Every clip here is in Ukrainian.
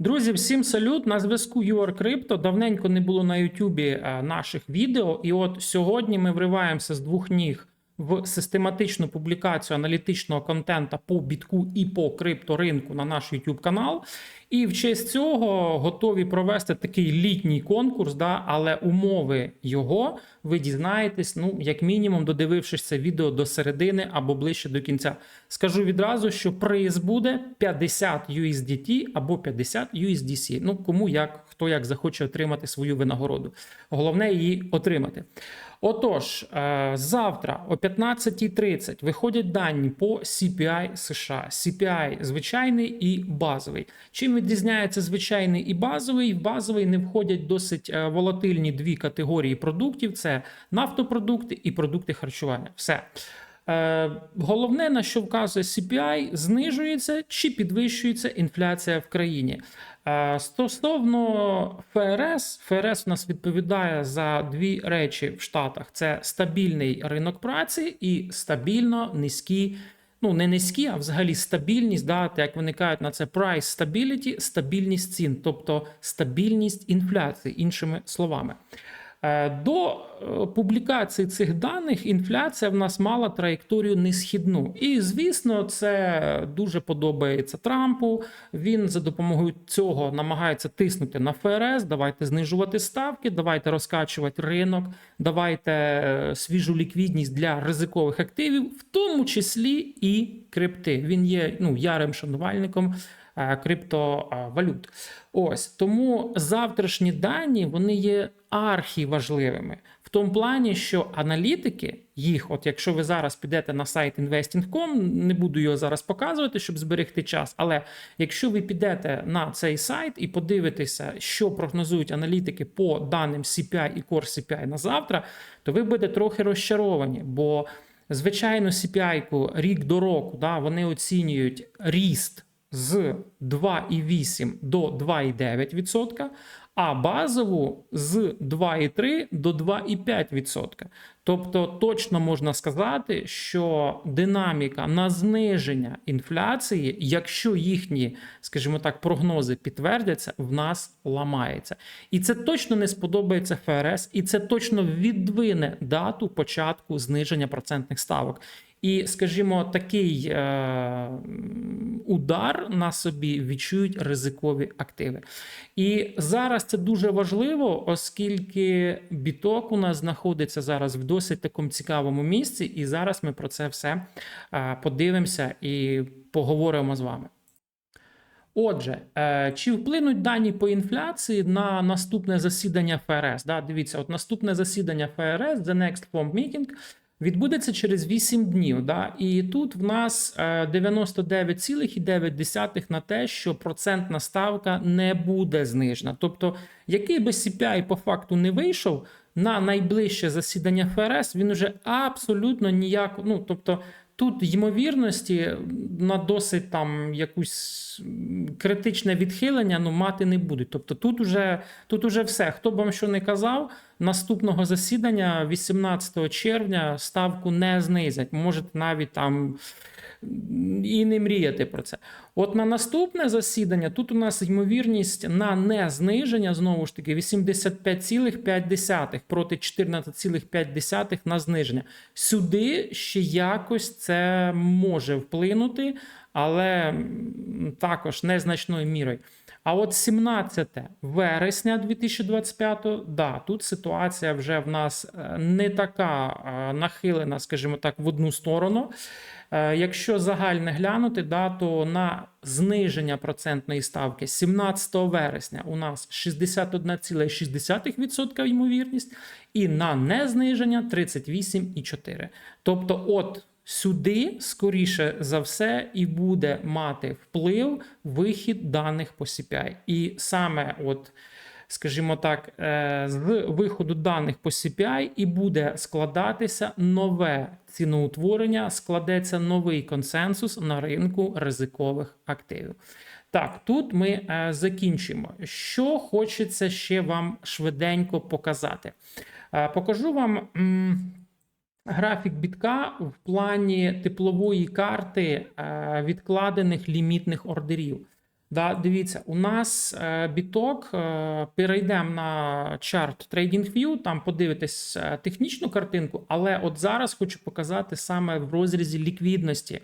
Друзі, всім салют! На зв'язку Crypto. Давненько не було на Ютубі е, наших відео. І от сьогодні ми вриваємося з двох ніг в систематичну публікацію аналітичного контента по бітку і по крипторинку на наш YouTube канал. І в честь цього готові провести такий літній конкурс, да, але умови його ви дізнаєтесь, ну, як мінімум, додивившись це відео до середини або ближче до кінця. Скажу відразу, що приз буде 50 USDT або 50 USDC. Ну, кому як, хто як захоче отримати свою винагороду. Головне її отримати. Отож, е, завтра о 15.30 виходять дані по CPI США. CPI звичайний і базовий. Чим відрізняється звичайний і базовий? В базовий не входять досить е, волатильні дві категорії продуктів: це нафтопродукти і продукти харчування. Все. Е, Головне, на що вказує CPI, знижується чи підвищується інфляція в країні. Е, Стосовно ФРС, ФРС у нас відповідає за дві речі в Штатах: це стабільний ринок праці і стабільно низькі. Ну, не низькі, а взагалі стабільність, да, як вони кажуть на це price stability, стабільність цін, тобто стабільність інфляції, іншими словами. Е, До е, публікації цих даних інфляція в нас мала траєкторію несхідну. І, звісно, це дуже подобається Трампу. Він за допомогою цього намагається тиснути на ФРС. Давайте знижувати ставки, давайте розкачувати ринок, давайте е, свіжу ліквідність для ризикових активів, в тому числі і крипти. Він є ну, ярим шанувальником криптовалют. Ось тому завтрашні дані вони є архіважливими в тому плані, що аналітики їх, от якщо ви зараз підете на сайт investing.com, не буду його зараз показувати, щоб зберегти час. Але якщо ви підете на цей сайт і подивитеся, що прогнозують аналітики по даним CPI і Core CPI на завтра, то ви будете трохи розчаровані, бо звичайно, CPI-ку рік до року да, вони оцінюють ріст з 2,8 до 2,9%, а базову з 2,3 до 2,5%. Тобто точно можна сказати, що динаміка на зниження інфляції, якщо їхні, скажімо так, прогнози підтвердяться, в нас ламається. І це точно не сподобається ФРС, і це точно віддвине дату початку зниження процентних ставок. І, скажімо, такий е, удар на собі відчують ризикові активи. І зараз це дуже важливо, оскільки біток у нас знаходиться зараз в досить такому цікавому місці, і зараз ми про це все е, подивимося і поговоримо з вами. Отже, е, чи вплинуть дані по інфляції на наступне засідання ФРС? Да, Дивіться, от наступне засідання ФРС, The Next Form Meeting, відбудеться через 8 днів. Да? І тут в нас е, 99,9 на те, що процентна ставка не буде знижена. Тобто, який би CPI по факту не вийшов, на найближче засідання ФРС він уже абсолютно ніяк. Ну, тобто, Тут ймовірності на досить там якусь критичне відхилення ну, мати не будуть. Тобто тут уже, тут уже все. Хто б вам що не казав, наступного засідання 18 червня ставку не знизять. Можете навіть там і не мріяти про це. От на наступне засідання тут у нас ймовірність на незниження знову ж таки 85,5 проти 14,5 на зниження. Сюди ще якось це може вплинути, але також незначною мірою. А от 17 вересня 2025, да, тут ситуація вже в нас е, не така е, нахилена, скажімо так, в одну сторону. Е, якщо загальне глянути, да, то на зниження процентної ставки 17 вересня у нас 61,6% ймовірність, і на незниження 38,4%. Тобто, от сюди, скоріше за все, і буде мати вплив вихід даних по CPI. І саме от скажімо так, е, з виходу даних по CPI і буде складатися нове ціноутворення, складеться новий консенсус на ринку ризикових активів. Так, тут ми е, закінчимо. Що хочеться ще вам швиденько показати? Е, покажу вам. Графік бітка в плані теплової карти відкладених лімітних ордерів. Да, дивіться, у нас е, біток. Е, перейдемо на чарт TradingView, там подивитись е, технічну картинку, але от зараз хочу показати саме в розрізі ліквідності.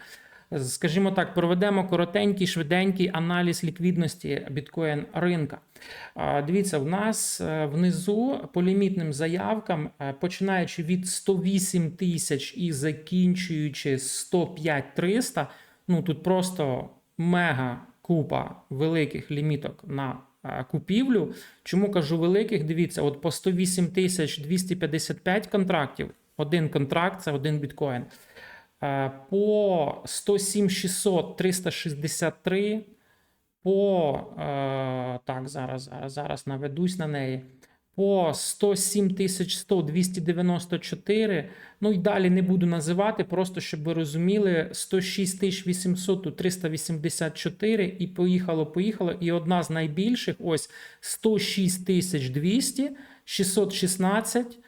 Скажімо так, проведемо коротенький, швиденький аналіз ліквідності біткоін ринка. Дивіться, у нас е, внизу по лімітним заявкам, е, починаючи від 108 тисяч і закінчуючи 105 300, ну тут просто мега купа великих ліміток на е, купівлю. Чому кажу великих? Дивіться, от по 108 тисяч 255 контрактів. Один контракт це один біткоін. Е, По 107 600 363. По е, так, зараз, зараз, зараз наведусь на неї. По 107 100 294. Ну і далі не буду називати, просто щоб ви розуміли, 106 800 384 і поїхало, поїхало. І одна з найбільших ось 106 200, 616 е,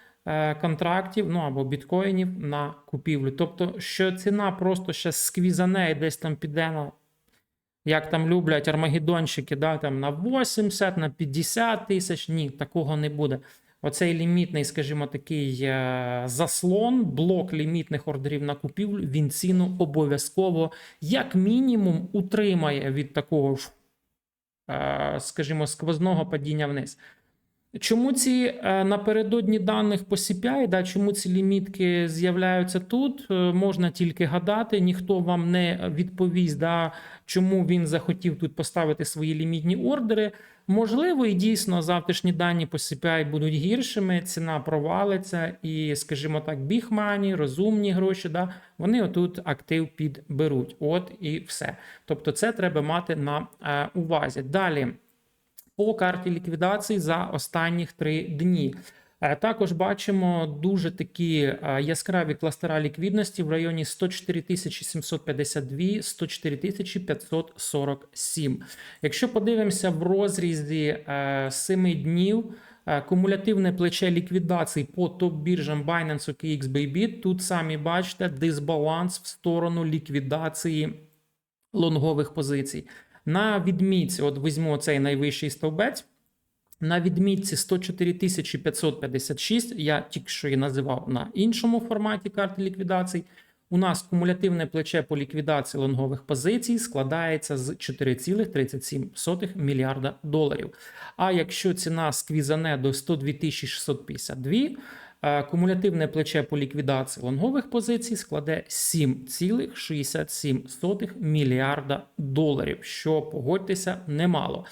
контрактів, ну або біткоїнів на купівлю. Тобто, що ціна просто ще сквізане і десь там піде на як там люблять армагеддонщики, да, там на 80, на 50 тисяч. Ні, такого не буде. Оцей лімітний, скажімо, такий е, заслон, блок лімітних ордерів на купівлю, він ціну обов'язково, як мінімум, утримає від такого ж, е, скажімо, сквозного падіння вниз. Чому ці е, напередодні даних по CPI, да, чому ці лімітки з'являються тут? Е, Можна тільки гадати, ніхто вам не відповість, да, чому він захотів тут поставити свої лімітні ордери. Можливо, і дійсно завтрашні дані по CPI будуть гіршими, ціна провалиться, і, скажімо так, бігмані, розумні гроші, да, вони отут актив підберуть. От і все. Тобто, це треба мати на е, увазі. Далі по карті ліквідації за останніх три дні. Е, Також бачимо дуже такі е, яскраві кластера ліквідності в районі 104 752, 104 547. Якщо подивимося в розрізі 7 днів, е, кумулятивне плече ліквідацій по топ-біржам Binance, OKX, Bybit, тут самі бачите дисбаланс в сторону ліквідації лонгових позицій. На відмітці, от візьму цей найвищий стовбець. На відмітці 104 556, я тільки що її називав на іншому форматі карти ліквідацій. У нас кумулятивне плече по ліквідації лонгових позицій складається з 4,37 мільярда доларів. А якщо ціна сквізане до 102 652, е, кумулятивне плече по ліквідації лонгових позицій складе 7,67 мільярда доларів, що погодьтеся немало.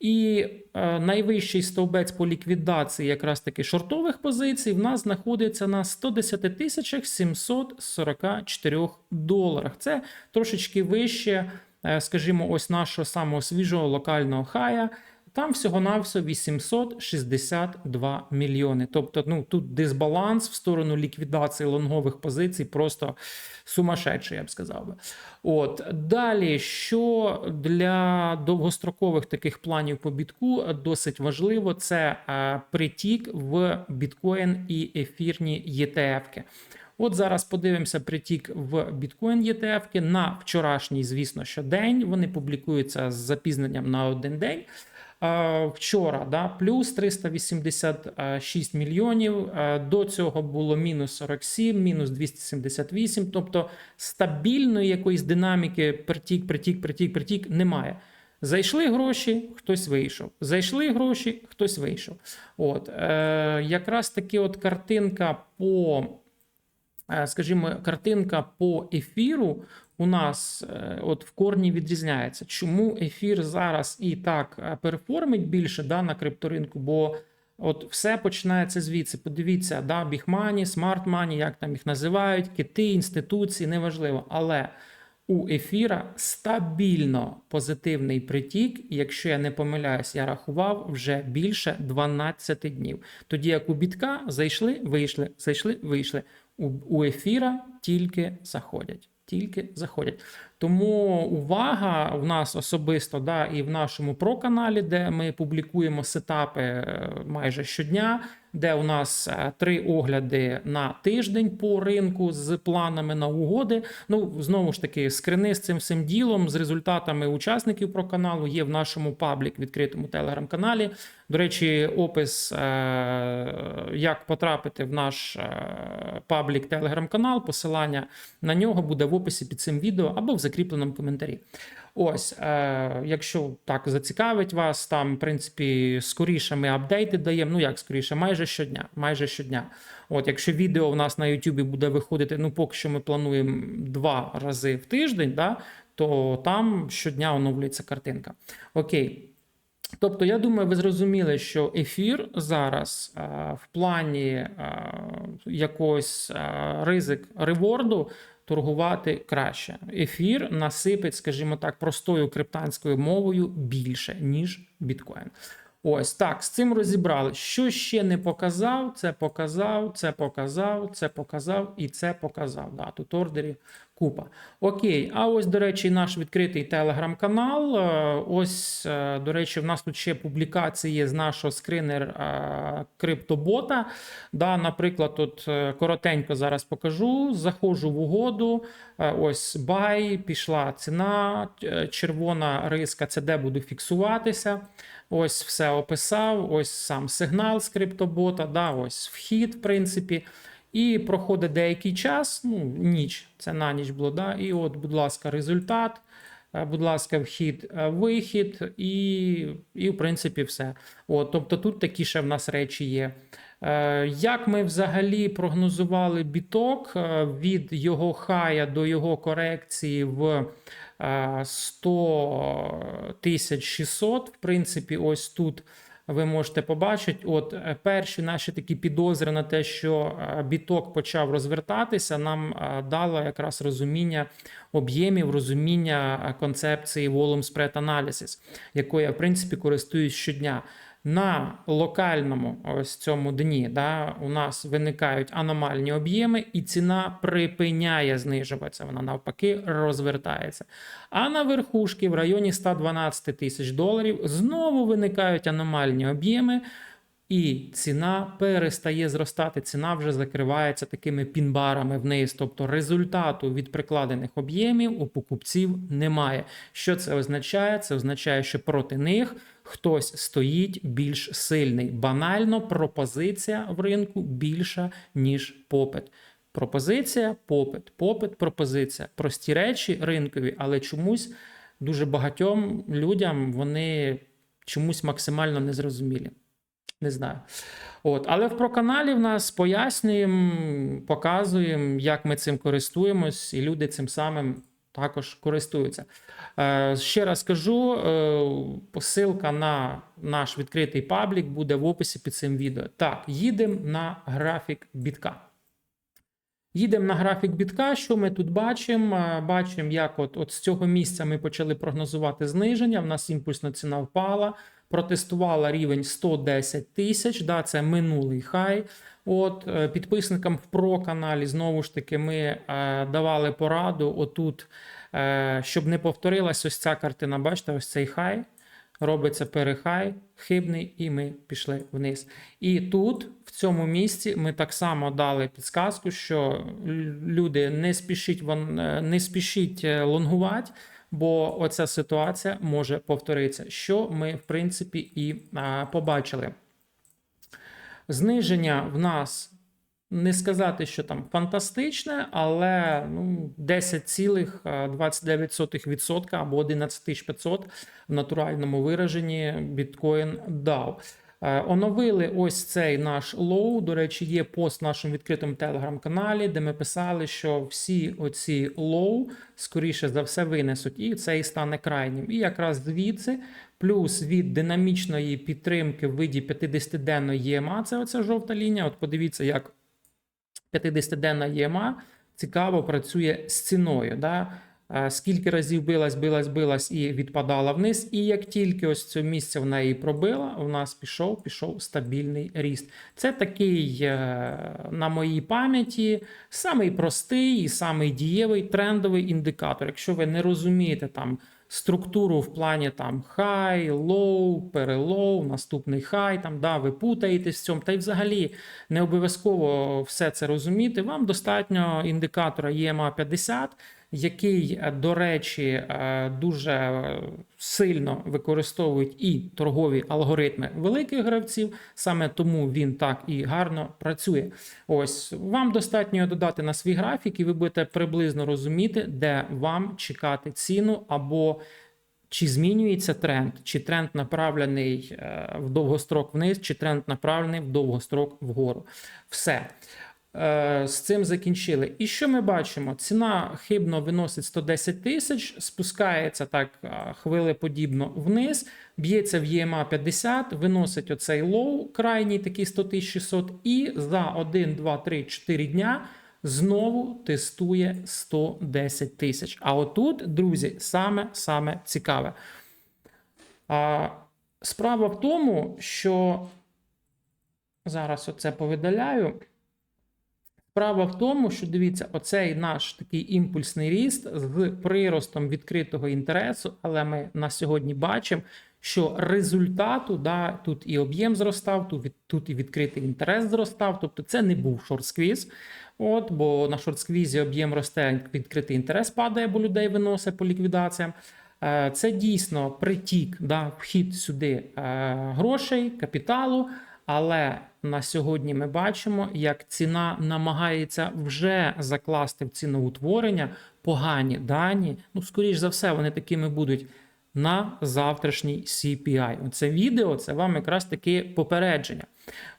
І е, найвищий стовбець по ліквідації якраз таки шортових позицій в нас знаходиться на 110 тисячах 744 доларах. Це трошечки вище, е, скажімо, ось нашого самого свіжого локального хая. Там всього-навсього 862 мільйони. Тобто, ну тут дисбаланс в сторону ліквідації лонгових позицій просто сумасшедший, я б сказав би. От далі, що для довгострокових таких планів по бітку досить важливо, це е, притік в біткоін і ефірні ETF-ки. От зараз подивимося притік в біткоін ETF на вчорашній, звісно, що день. Вони публікуються з запізненням на один день. Е, Вчора да, плюс 386 мільйонів. Е, До цього було мінус 47, мінус 278. Тобто стабільної якоїсь динаміки притік, притік, притік, притік немає. Зайшли гроші, хтось вийшов. Зайшли гроші, хтось вийшов. От е, якраз таки, от картинка по, скажімо, картинка по ефіру у нас е, от в корні відрізняється. Чому ефір зараз і так е, переформить більше да, на крипторинку? Бо от все починається звідси. Подивіться, да, бігмані, смарт-мані, як там їх називають, кити, інституції, неважливо. Але у ефіра стабільно позитивний притік, якщо я не помиляюсь, я рахував вже більше 12 днів. Тоді як у бітка зайшли, вийшли, зайшли, вийшли. У, ефіра тільки заходять. Тільки заходять. Тому увага в нас особисто, да, і в нашому проканалі, де ми публікуємо сетапи е, майже щодня, де у нас е, три огляди на тиждень по ринку з планами на угоди. Ну, знову ж таки, скрини з цим всім ділом, з результатами учасників проканалу є в нашому паблік відкритому телеграм-каналі. До речі, опис, е, як потрапити в наш е, паблік телеграм-канал, посилання на нього буде в описі під цим відео або в закріпленому коментарі. Ось, е, якщо так зацікавить вас, там, в принципі, скоріше ми апдейти даємо. Ну як скоріше, майже щодня. Майже щодня. От, якщо відео в нас на YouTube буде виходити, ну поки що ми плануємо два рази в тиждень, да, то там щодня оновлюється картинка. Окей. Тобто, я думаю, ви зрозуміли, що ефір зараз е, в плані е, якогось е, ризик реворду торгувати краще. Ефір насипить, скажімо так, простою криптанською мовою більше, ніж біткоін. Ось так, з цим розібрали. Що ще не показав, це показав, це показав, це показав і це показав. Да, тут ордерів купа. Окей, а ось, до речі, наш відкритий телеграм-канал. Е, Ось, е, до речі, в нас тут ще публікації з нашого скринер е, криптобота. Да, Наприклад, тут коротенько зараз покажу. Заходжу в угоду. Ось бай, пішла ціна, червона риска, це де буду фіксуватися. Ось все описав. Ось сам сигнал з криптобота. Да, ось вхід, в принципі. І проходить деякий час, ну, ніч, це на ніч було, да? і от, будь ласка, результат, е, будь ласка, вхід, е, вихід, і, і в принципі, все. От, тобто тут такі ще в нас речі є. Е, Як ми взагалі прогнозували біток від його хая до його корекції в е, 100 600, в принципі, ось тут ви можете побачити, от е, перші наші такі підозри на те, що е, біток почав розвертатися, нам е, дало якраз розуміння об'ємів, розуміння концепції Volume Spread Analysis, якою я в принципі користуюсь щодня. На локальному ось цьому дні да, у нас виникають аномальні об'єми, і ціна припиняє знижуватися. Вона навпаки розвертається. А на верхушки в районі 112 тисяч доларів знову виникають аномальні об'єми, і ціна перестає зростати. Ціна вже закривається такими пінбарами вниз. Тобто результату від прикладених об'ємів у покупців немає. Що це означає? Це означає, що проти них хтось стоїть більш сильний. Банально пропозиція в ринку більша, ніж попит. Пропозиція, попит, попит, пропозиція. Прості речі ринкові, але чомусь дуже багатьом людям вони чомусь максимально незрозумілі. Не знаю. От, але в проканалі в нас пояснюємо, показуємо, як ми цим користуємось, і люди цим самим також користуються. Е, ще раз кажу: е, посилка на наш відкритий паблік буде в описі під цим відео. Так, їдемо на графік бітка. Їдемо на графік бітка. Що ми тут бачимо? Е, Бачимо, як от, от з цього місця ми почали прогнозувати зниження. В нас імпульсна ціна впала, протестувала рівень 110 тисяч. Да, це минулий хай. От е, підписникам в про каналі знову ж таки ми е, давали пораду. Отут, е, щоб не повторилась ось ця картина. Бачите, ось цей хай. Робиться перехай хибний, і ми пішли вниз. І тут, в цьому місці, ми так само дали підсказку, що люди не спішіть е, не спішіть е, лонгувати, бо оця ситуація може повторитися, що ми, в принципі, і а, побачили. Зниження в нас не сказати, що там фантастичне, але ну, 10,29% або 11500 в натуральному вираженні біткоін дав. Е, Оновили ось цей наш лоу. До речі, є пост в нашому відкритому телеграм-каналі, де ми писали, що всі оці лоу, скоріше за все, винесуть, і цей стане крайнім. І якраз звідси, плюс від динамічної підтримки в виді 50-денної EMA, це оця жовта лінія. От подивіться, як 50-денна EMA цікаво працює з ціною. Да? Е, скільки разів билась, билась, билась і відпадала вниз. І як тільки ось це місце в неї пробила, у нас пішов, пішов стабільний ріст. Це такий, е, на моїй пам'яті, самий простий і самий дієвий трендовий індикатор. Якщо ви не розумієте там структуру в плані там хай, лоу, перелоу, наступний хай, там да, ви путаєтесь в цьому. Та й взагалі не обов'язково все це розуміти. Вам достатньо індикатора EMA 50, який, е, до речі, е, дуже сильно використовують і торгові алгоритми великих гравців. Саме тому він так і гарно працює. Ось вам достатньо додати на свій графік, і ви будете приблизно розуміти, де вам чекати ціну або. Чи змінюється тренд, чи тренд направлений е, в довгострок вниз, чи тренд направлений в довгострок вгору. Все. Е, З цим закінчили. І що ми бачимо? Ціна хибно виносить 110 тисяч, спускається так е, хвилеподібно вниз, б'ється в EMA 50, виносить оцей лоу, крайній такий 100 600, і за 1, 2, 3, 4 дня знову тестує 110 тисяч. А отут, друзі, саме саме цікаве. А, Справа в тому, що зараз оце повидаляю. Справа в тому, що дивіться, оцей наш такий імпульсний ріст з приростом відкритого інтересу, але ми на сьогодні бачимо, що результату да, тут і об'єм зростав, тут, тут і відкритий інтерес зростав. Тобто це не був шорт-сквіз. От, бо на шорт-сквізі об'єм росте, відкритий інтерес падає, бо людей виносить по ліквідаціям. Е, Це дійсно притік, да, вхід сюди е, грошей, капіталу. Але на сьогодні ми бачимо, як ціна намагається вже закласти в ціноутворення погані дані. Ну, скоріш за все, вони такими будуть на завтрашній CPI. Це відео це вам якраз таки попередження.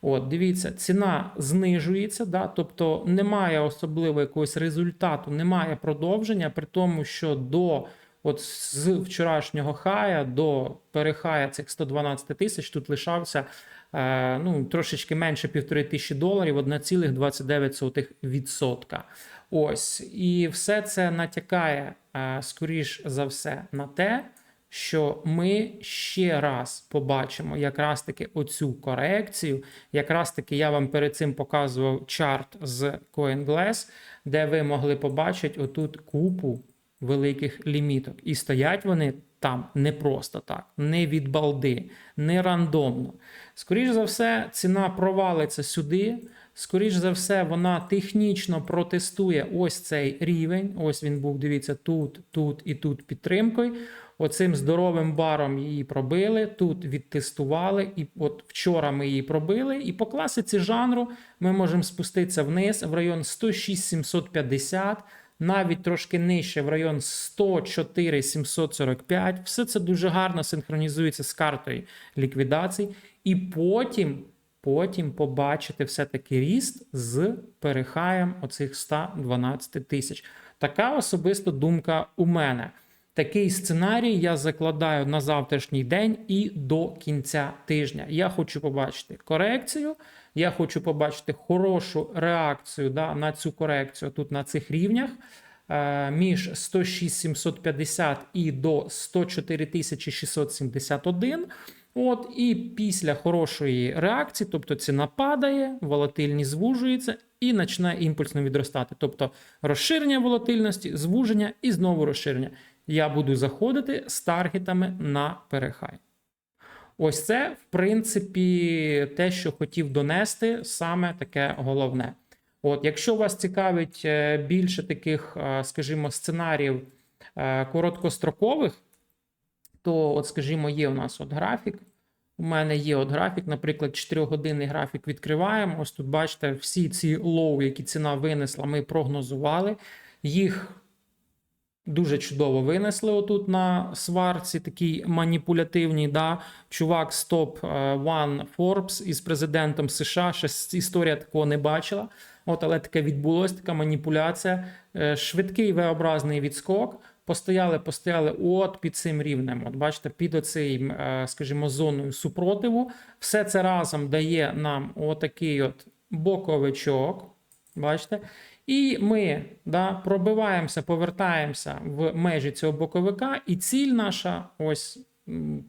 От, дивіться, ціна знижується, да, тобто немає особливо якогось результату, немає продовження, при тому, що до от з вчорашнього хая до перехая цих 112 тисяч тут лишався ну, трошечки менше півтори тисячі доларів, 1,29%. Ось, і все це натякає, е, скоріш за все, на те, що ми ще раз побачимо якраз таки оцю корекцію. Якраз таки я вам перед цим показував чарт з CoinGlass, де ви могли побачити отут купу великих ліміток. І стоять вони там не просто так, не від балди, не рандомно. Скоріше за все, ціна провалиться сюди. Скоріш за все, вона технічно протестує ось цей рівень. Ось він був, дивіться, тут, тут і тут підтримкою. Оцим здоровим баром її пробили, тут відтестували, і от вчора ми її пробили. І по класиці жанру ми можемо спуститися вниз в район 106 750, навіть трошки нижче в район 104 745. Все це дуже гарно синхронізується з картою ліквідацій. І потім, потім побачити все-таки ріст з перехаєм оцих 112 тисяч. Така особиста думка у мене. Такий сценарій я закладаю на завтрашній день і до кінця тижня. Я хочу побачити корекцію. Я хочу побачити хорошу реакцію да, на цю корекцію тут на цих рівнях е, між 106 750 і до 104 671. От, і після хорошої реакції, тобто ціна падає, волатильність звужується і починає імпульсно відростати. Тобто розширення волатильності, звуження і знову розширення. Я буду заходити з таргетами на перехай. Ось це, в принципі, те, що хотів донести, саме таке головне. От, якщо вас цікавить е, більше таких, е, скажімо, сценаріїв е, короткострокових, то, от, скажімо, є у нас от графік. У мене є от графік, наприклад, 4-годинний графік відкриваємо. Ось тут бачите, всі ці лоу, які ціна винесла, ми прогнозували. Їх дуже чудово винесли отут на сварці, такій маніпулятивній. Да? Чувак з топ One Forbes із президентом США. Ще історія такого не бачила. От, але таке відбулось, така маніпуляція. Е, Швидкий V-образний відскок. Постояли, постояли от під цим рівнем. От бачите, під оцим, е, скажімо, зоною супротиву. Все це разом дає нам отакий от боковичок. Бачите? І ми да, пробиваємося, повертаємося в межі цього боковика, і ціль наша, ось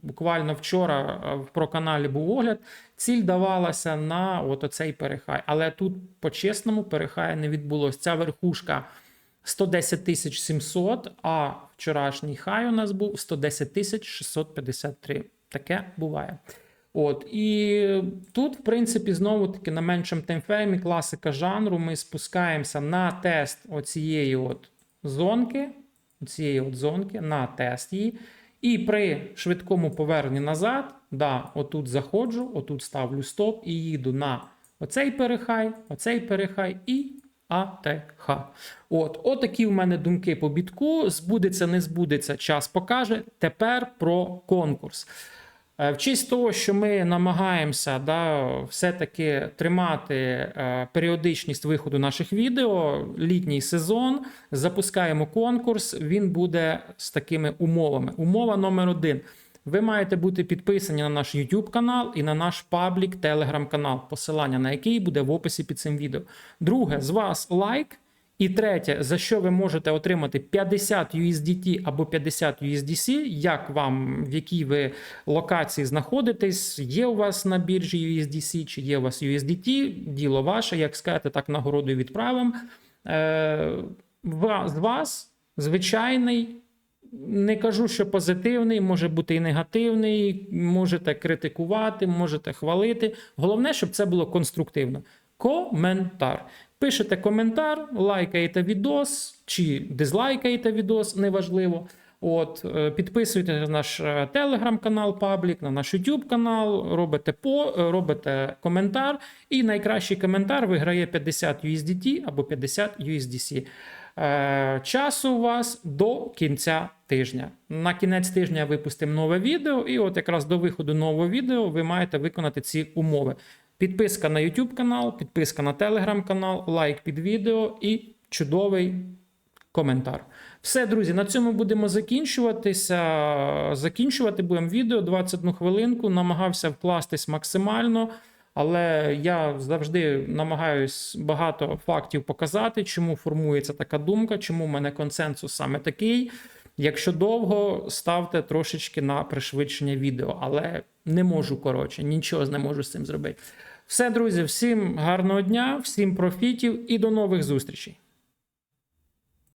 буквально вчора е, в проканалі був огляд. Ціль давалася на от оцей перехай. Але тут по-чесному перехай не відбулося. Ця верхушка 110 тисяч 700, а вчорашній хай у нас був 110 тисяч 653. Таке буває. От і тут, в принципі, знову таки на меншому таймфреймі класика жанру. Ми спускаємося на тест оцієї от зонки, цієї от зонки, на тест її. І при швидкому поверненні назад, да, отут заходжу, отут ставлю стоп і їду на оцей перехай, оцей перехай і АТХ. От, отакі в мене думки по бітку. Збудеться, не збудеться, час покаже. Тепер про конкурс. Е, В честь того, що ми намагаємося да, все-таки тримати е, періодичність виходу наших відео, літній сезон, запускаємо конкурс. Він буде з такими умовами. Умова номер один. Ви маєте бути підписані на наш YouTube канал і на наш паблік Telegram канал, посилання на який буде в описі під цим відео. Друге, з вас лайк. І третє, за що ви можете отримати 50 USDT або 50 USDC, як вам, в якій ви локації знаходитесь, є у вас на біржі USDC чи є у вас USDT, діло ваше, як скажете, так нагородою відправимо. Е, з вас звичайний, не кажу, що позитивний, може бути і негативний, можете критикувати, можете хвалити. Головне, щоб це було конструктивно. Коментар. Пишете коментар, лайкаєте відос чи дизлайкаєте відос, неважливо. От, е, підписуйтесь на наш е, телеграм-канал Паблік, на наш YouTube канал, робите по, е, робите коментар, і найкращий коментар виграє 50 USDT або 50 USDC. Е, часу у вас до кінця тижня. На кінець тижня випустимо нове відео, і от якраз до виходу нового відео ви маєте виконати ці умови. Підписка на YouTube канал, підписка на Telegram канал, лайк під відео і чудовий коментар. Все, друзі, на цьому будемо закінчуватися. Закінчувати будемо відео 21 хвилинку. Намагався вкластись максимально, але я завжди намагаюсь багато фактів показати, чому формується така думка, чому в мене консенсус саме такий. Якщо довго, ставте трошечки на пришвидшення відео, але не можу коротше, нічого не можу з цим зробити. Все, друзі, всім гарного дня, всім профітів і до нових зустрічей.